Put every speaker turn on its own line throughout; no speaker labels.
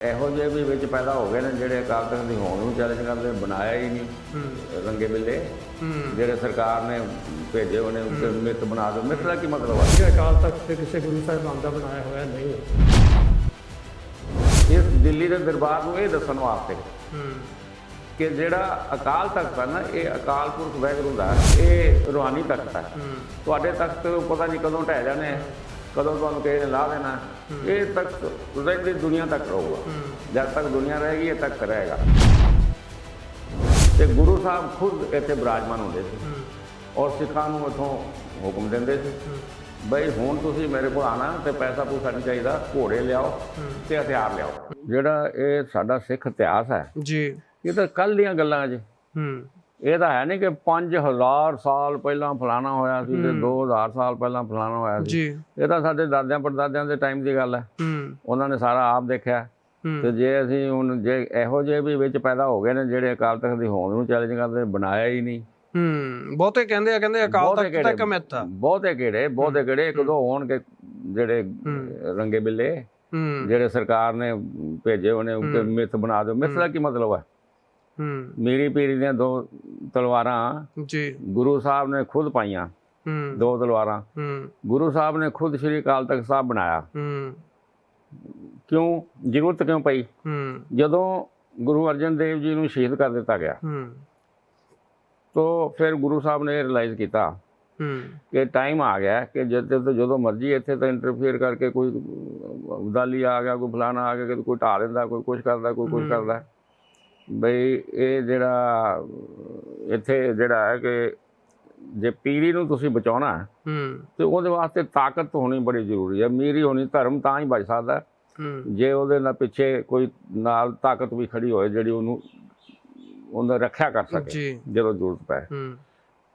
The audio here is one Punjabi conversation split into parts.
ਇਹੋ ਜਿਹੇ ਵੀ ਵਿੱਚ ਪੈਦਾ ਹੋ ਗਏ ਨੇ ਜਿਹੜੇ ਅਕਾਲ ਤਖਤ ਦੀ ਹੋਂਦ ਨੂੰ ਚੈਲੰਜ ਕਰਦੇ ਬਣਾਇਆ ਹੀ ਨਹੀਂ ਰੰਗੇ ਬਿੱਲੇ। ਜਿਹੜੇ ਸਰਕਾਰ ਨੇ ਭੇਜੇ ਉਹਨੇ ਉੱਤੇ ਮਿੱਤ ਬਣਾ ਦਿਓ ਮਿੱਤ ਦਾ ਕੀ ਮਤਲਬ ਹੈ
ਕਿ ਅਕਾਲ ਤਖਤ ਤੇ ਕਿਸੇ ਗੁਰੂ ਸਾਹਿਬਾਨ ਦਾ ਬਣਾਇਆ ਹੋਇਆ ਨਹੀਂ ਹੈ।
ਇਸ ਦਿੱਲੀ ਦੇ ਦਰਬਾਰ ਨੂੰ ਇਹ ਦੱਸਣ ਵਾਸਤੇ ਕਿ ਜਿਹੜਾ ਅਕਾਲ ਤਖਤ ਹੈ ਨਾ ਇਹ ਅਕਾਲ ਪੁਰਖ ਵਾਹਿਗੁਰੂ ਦਾ। ਇਹ ਰੂਹਾਨੀ ਤਖਤ ਹੈ। ਤੁਹਾਡੇ ਤਖਤ ਪਤਾ ਨਹੀਂ ਕਦੋਂ ਢਹਿ ਜਾਣੇ ਕਦੋਂ ਤੁਹਾਨੂੰ ਕਿਸੇ ਨੇ ਲਾ ਦੇਣਾ? ਇਹ ਤਖਤ ਰਹਿੰਦੀ ਦੁਨੀਆ ਤੱਕ ਰਹੂਗਾ। ਜਦ ਤੱਕ ਦੁਨੀਆ ਰਹੇਗੀ ਇਹ ਤਖਤ ਰਹੇਗਾ। ਤੇ ਗੁਰੂ ਸਾਹਿਬ ਖੁਦ ਇੱਥੇ ਬਿਰਾਜਮਾਨ ਹੁੰਦੇ ਸੀ। ਔਰ ਸਿੱਖਾਂ ਨੂੰ ਇਥੋਂ ਹੁਕਮ ਦਿੰਦੇ ਸੀ। ਬਈ ਹੁਣ ਤੁਸੀਂ ਮੇਰੇ ਕੋਲ ਆਣਾ ਤੇ ਪੈਸਾ ਪੂਸਾ ਨਹੀਂ ਚਾਹੀਦਾ ਘੋੜੇ ਲਿਆਓ ਤੇ ਹਥਿਆਰ ਲਿਆਓ। ਜਿਹੜਾ ਇਹ ਸਾਡਾ ਸਿੱਖ ਇਤਿਹਾਸ ਹੈ
ਜੀ।
ਇਹ ਤਾਂ ਕੱਲ ਦੀਆਂ ਗੱਲਾਂ ਜੀ।
ਹੂੰ।
ਇਹ ਤਾਂ ਹੈ ਨਹੀਂ ਕਿ 5000 ਸਾਲ ਪਹਿਲਾਂ ਫਲਾਣਾ ਹੋਇਆ ਸੀ ਤੇ 2000 ਸਾਲ ਪਹਿਲਾਂ ਫਲਾਣਾ ਹੋਇਆ ਸੀ। ਇਹ ਤਾਂ ਸਾਡੇ ਦਾਦਿਆਂ ਪੜਦਾਦਿਆਂ ਦੇ ਟਾਈਮ ਦੀ ਗੱਲ ਹੈ। ਉਹਨਾਂ ਨੇ ਸਾਰਾ ਆਪ ਦੇਖਿਆ। ਤੇ ਜੇ ਅਸੀਂ ਹੁਣ ਜੇ ਇਹੋ ਜਿਹੇ ਵੀ ਵਿੱਚ ਪੈਦਾ ਹੋ ਗਏ ਨੇ ਜਿਹੜੇ ਅਕਾਲ ਤਖਤ ਦੀ ਹੋਂਦ ਨੂੰ ਚੈਲੰਜ ਕਰਦੇ ਬਣਾਇਆ ਹੀ ਨਹੀਂ।
ਹੂੰ। ਬਹੁਤੇ ਕਹਿੰਦੇ ਆ ਕਹਿੰਦੇ ਅਕਾਲ ਤਖਤ ਤੱਕ ਮਿੱਥ ਆ।
ਬਹੁਤੇ ਕਿਹੜੇ? ਬਹੁਤੇ ਕਿਹੜੇ? ਇੱਕ ਦੋ ਹੋਣਗੇ ਜਿਹੜੇ ਰੰਗੇ ਬਿੱਲੇ। ਜਿਹੜੇ ਸਰਕਾਰ ਨੇ ਭੇਜੇ ਉਹਨੇ ਉੱਤੇ ਮਿੱਥ ਬਣਾ ਦਿਓ। ਮਿੱਥ ਦਾ ਕੀ ਮਤਲਬ ਹੈ?
ਹੂੰ।
ਮੀਰੀ ਪੀਰੀ ਦੀਆਂ ਦੋ ਤਲਵਾਰਾਂ
ਜੀ।
ਗੁਰੂ ਸਾਹਿਬ ਨੇ ਖੁਦ ਪਾਈਆਂ।
ਹੂੰ।
ਦੋ ਤਲਵਾਰਾਂ।
ਹੂੰ।
ਗੁਰੂ ਸਾਹਿਬ ਨੇ ਖੁਦ ਸ੍ਰੀ ਅਕਾਲ ਤਖਤ ਸਾਹਿਬ ਬਣਾਇਆ।
ਹੂੰ।
ਕਿਉਂ? ਜ਼ਰੂਰਤ ਕਿਉਂ ਪਈ?
ਹੂੰ।
ਜਦੋਂ ਗੁਰੂ ਅਰਜਨ ਦੇਵ ਜੀ ਨੂੰ ਸ਼ਹੀਦ ਕਰ ਦਿੱਤਾ ਗਿਆ
ਹੂੰ।
ਤੋਂ ਫਿਰ ਗੁਰੂ ਸਾਹਿਬ ਨੇ ਰਿਅਲਾਈਜ਼ ਕੀਤਾ
ਹੂੰ।
ਕਿ ਟਾਈਮ ਆ ਗਿਆ ਕਿ ਜਦ ਤੋਂ ਜਦੋਂ ਮਰਜ਼ੀ ਇੱਥੇ ਤਾਂ ਇੰਟਰਫੇਅਰ ਕਰਕੇ ਕੋਈ ਉਦਾਲੀ ਆ ਗਿਆ ਕੋਈ ਫਲਾਣਾ ਆ ਗਿਆ ਕਿ ਕੋਈ ਢਾ ਦਿੰਦਾ ਕੋਈ ਕੁਝ ਕਰਦਾ ਕੋਈ ਕੁਝ ਕਰਦਾ। ਬਈ ਇਹ ਜਿਹੜਾ ਇੱਥੇ ਜਿਹੜਾ ਹੈ ਕਿ ਜੇ ਪੀਰੀ ਨੂੰ ਤੁਸੀਂ ਬਚਾਉਣਾ ਹੈ
ਹੂੰ।
ਤੇ ਉਹਦੇ ਵਾਸਤੇ ਤਾਕਤ ਹੋਣੀ ਬੜੀ ਜ਼ਰੂਰੀ ਹੈ। ਮੀਰੀ ਹੋਣੀ ਧਰਮ ਤਾਂ ਹੀ ਬਚ ਸਕਦਾ ਜੇ ਉਹਦੇ ਨਾਲ ਪਿੱਛੇ ਕੋਈ ਨਾਲ ਤਾਕਤ ਵੀ ਖੜੀ ਹੋਏ ਜਿਹੜੀ ਉਹਨੂੰ ਉਹਦਾ ਰੱਖਿਆ ਕਰ ਸਕੇ ਜਦੋਂ ਜ਼ਰੂਰਤ ਪਏ
ਹੂੰ।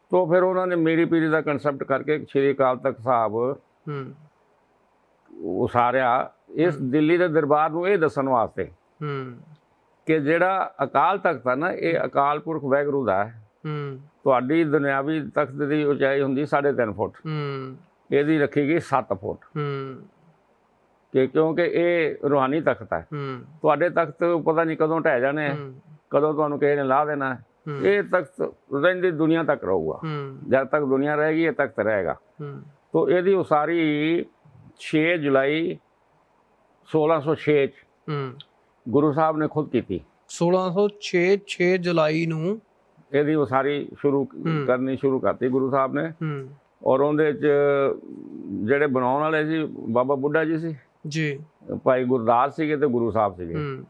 ਤੋਂ ਫਿਰ ਉਹਨਾਂ ਨੇ ਮੇਰੀ ਪੀਰੀ ਦਾ ਕਨਸੈਪਟ ਕਰਕੇ ਸ਼੍ਰੀ ਅਕਾਲ ਤਖਤ ਸਾਹਿਬ
ਹੂੰ।
ਉਸਾਰਿਆ। ਇਸ ਦਿੱਲੀ ਦੇ ਦਰਬਾਰ ਨੂੰ ਇਹ ਦੱਸਣ ਵਾਸਤੇ
ਹੂੰ।
ਕਿ ਜਿਹੜਾ ਅਕਾਲ ਤਖਤ ਹੈ ਨਾ ਇਹ ਅਕਾਲ ਪੁਰਖ ਵਾਹਿਗੁਰੂ ਦਾ ਹੈ।
ਹੂੰ।
ਤੁਹਾਡੀ ਦੁਨਿਆਵੀ ਤਖਤ ਦੀ ਉਚਾਈ ਹੁੰਦੀ 3.5 ਫੁੱਟ।
ਹੂੰ।
ਇਹਦੀ ਰੱਖੀ ਗਈ 7 ਫੁੱਟ।
ਹੂੰ।
ਕਿ ਕਿਉਂਕਿ ਇਹ ਰੂਹਾਨੀ ਤਖਤ ਹੈ।
ਹੂੰ।
ਤੁਹਾਡੇ ਤਖਤ ਪਤਾ ਨਹੀਂ ਕਦੋਂ ਢਹਿ ਜਾਣੇ ਕਦੋਂ ਤੁਹਾਨੂੰ ਕਿਸੇ ਨੇ ਲਾ ਦੇਣਾ। ਇਹ ਤਖਤ ਰਹਿੰਦੀ ਦੁਨੀਆ ਤੱਕ ਰਹੂਗਾ। ਜਦ ਤੱਕ ਦੁਨੀਆ ਰਹੇਗੀ ਇਹ ਤਖਤ ਰਹੇਗਾ।
ਹੂੰ।
ਤੋ ਇਹਦੀ ਉਸਾਰੀ 6 ਜੁਲਾਈ 1606 ਚ।
ਹੂੰ।
ਗੁਰੂ ਸਾਹਿਬ ਨੇ ਖੁਦ ਕੀਤੀ।
1606 6 ਜੁਲਾਈ ਨੂੰ
ਇਹਦੀ ਉਸਾਰੀ ਸ਼ੁਰੂ ਕਰਨੀ ਸ਼ੁਰੂ ਕਰਤੀ ਗੁਰੂ ਸਾਹਿਬ ਨੇ।
ਹੂੰ।
ਔਰ ਉਹਦੇ ਚ ਜਿਹੜੇ ਬਣਾਉਣ ਵਾਲੇ ਸੀ ਬਾਬਾ ਬੁੱਢਾ ਜੀ ਸੀ।
ਜੀ।
ਭਾਈ ਗੁਰਦਾਸ ਸੀਗੇ ਤੇ ਗੁਰੂ ਸਾਹਿਬ ਸੀਗੇ।
ਹੂੰ।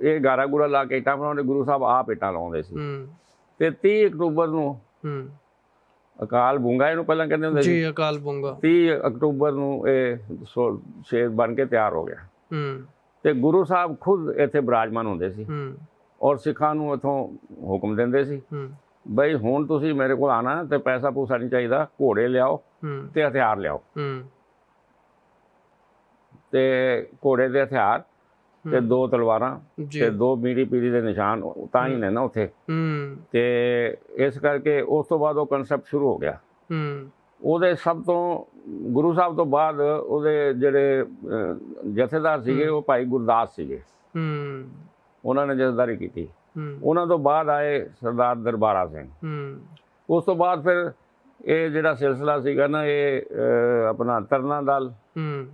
ਇਹ ਗਾਰਾ ਗੁਰਾ ਲਾ ਕੇ ਇੱਟਾਂ ਬਣਾਉਂਦੇ ਗੁਰੂ ਸਾਹਿਬ ਆਪ ਇੱਟਾਂ ਲਾਉਂਦੇ ਸੀ।
ਹੂੰ।
ਤੇ 30 ਅਕਤੂਬਰ ਨੂੰ
ਹੂੰ।
ਅਕਾਲ ਬੁੰਗਾ ਇਹਨੂੰ ਪਹਿਲਾਂ ਕਹਿੰਦੇ ਹੁੰਦੇ ਸੀ।
ਜੀ ਅਕਾਲ ਬੁੰਗਾ।
30 ਅਕਤੂਬਰ ਨੂੰ ਇਹ ਸ਼ੇਰ ਬਣ ਕੇ ਤਿਆਰ ਹੋ ਗਿਆ।
ਹੂੰ।
ਤੇ ਗੁਰੂ ਸਾਹਿਬ ਖੁਦ ਇੱਥੇ ਬਿਰਾਜਮਾਨ ਹੁੰਦੇ ਸੀ।
ਹੂੰ।
ਔਰ ਸਿੱਖਾਂ ਨੂੰ ਇਥੋਂ ਹੁਕਮ ਦਿੰਦੇ ਸੀ।
ਹੂੰ।
ਬਈ ਹੁਣ ਤੁਸੀਂ ਮੇਰੇ ਕੋਲ ਆਣਾ ਤੇ ਪੈਸਾ ਪੂਸਾ ਨਹੀਂ ਚਾਹੀਦਾ ਘੋੜੇ ਲਿਆਓ
ਹੂੰ।
ਤੇ ਹਥਿਆਰ ਲਿਆਓ।
ਹੂੰ।
ਤੇ ਘੋੜੇ ਦੇ ਹਥਿਆਰ ਤੇ ਦੋ ਤਲਵਾਰਾਂ ਤੇ ਦੋ ਮੀਰੀ ਪੀਰੀ ਦੇ ਨਿਸ਼ਾਨ ਤਾਂ ਹੀ ਨੇ ਨਾ ਉੱਥੇ।
ਹੂੰ।
ਤੇ ਇਸ ਕਰਕੇ ਉਸ ਤੋਂ ਬਾਅਦ ਉਹ ਕਨਸੈਪਟ ਸ਼ੁਰੂ ਹੋ ਗਿਆ।
ਹੂੰ।
ਉਹਦੇ ਸਭ ਤੋਂ ਗੁਰੂ ਸਾਹਿਬ ਤੋਂ ਬਾਅਦ ਉਹਦੇ ਜਿਹੜੇ ਜਥੇਦਾਰ ਸੀਗੇ ਉਹ ਭਾਈ ਗੁਰਦਾਸ ਸੀਗੇ।
ਹੂੰ।
ਉਹਨਾਂ ਨੇ ਜਥੇਦਾਰੀ ਕੀਤੀ।
ਹੂੰ।
ਉਹਨਾਂ ਤੋਂ ਬਾਅਦ ਆਏ ਸਰਦਾਰ ਦਰਬਾਰਾ ਸਿੰਘ।
ਹੂੰ।
ਉਸ ਤੋਂ ਬਾਅਦ ਫਿਰ ਇਹ ਜਿਹੜਾ ਸਿਲਸਿਲਾ ਸੀਗਾ ਨਾ ਇਹ ਆਪਣਾ ਤਰਨਾ ਦਲ
ਹੂੰ।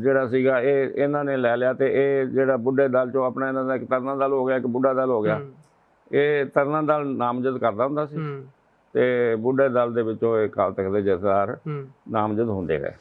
ਜਿਹੜਾ ਸੀਗਾ ਇਹ ਇਹਨਾਂ ਨੇ ਲੈ ਲਿਆ ਤੇ ਇਹ ਜਿਹੜਾ ਬੁੱਢੇ ਦਲ ਚੋਂ ਆਪਣਾ ਇਹਨਾਂ ਦਾ ਇੱਕ ਤਰਨਾ ਦਲ ਹੋ ਗਿਆ ਇੱਕ ਬੁੱਢਾ ਦਲ ਹੋ ਗਿਆ। ਇਹ ਤਰਨਾ ਦਲ ਨਾਮਜ਼ਦ ਕਰਦਾ ਹੁੰਦਾ ਸੀ।
ਹੂੰ।
ਤੇ ਬੁੱਢੇ ਦਲ ਦੇ ਵਿੱਚੋਂ ਇਹ ਕਾਲ ਤੱਕ ਦੇ ਜਥੇਦਾਰ ਨਾਮਜ਼ਦ ਹੁੰਦੇ ਗਏ।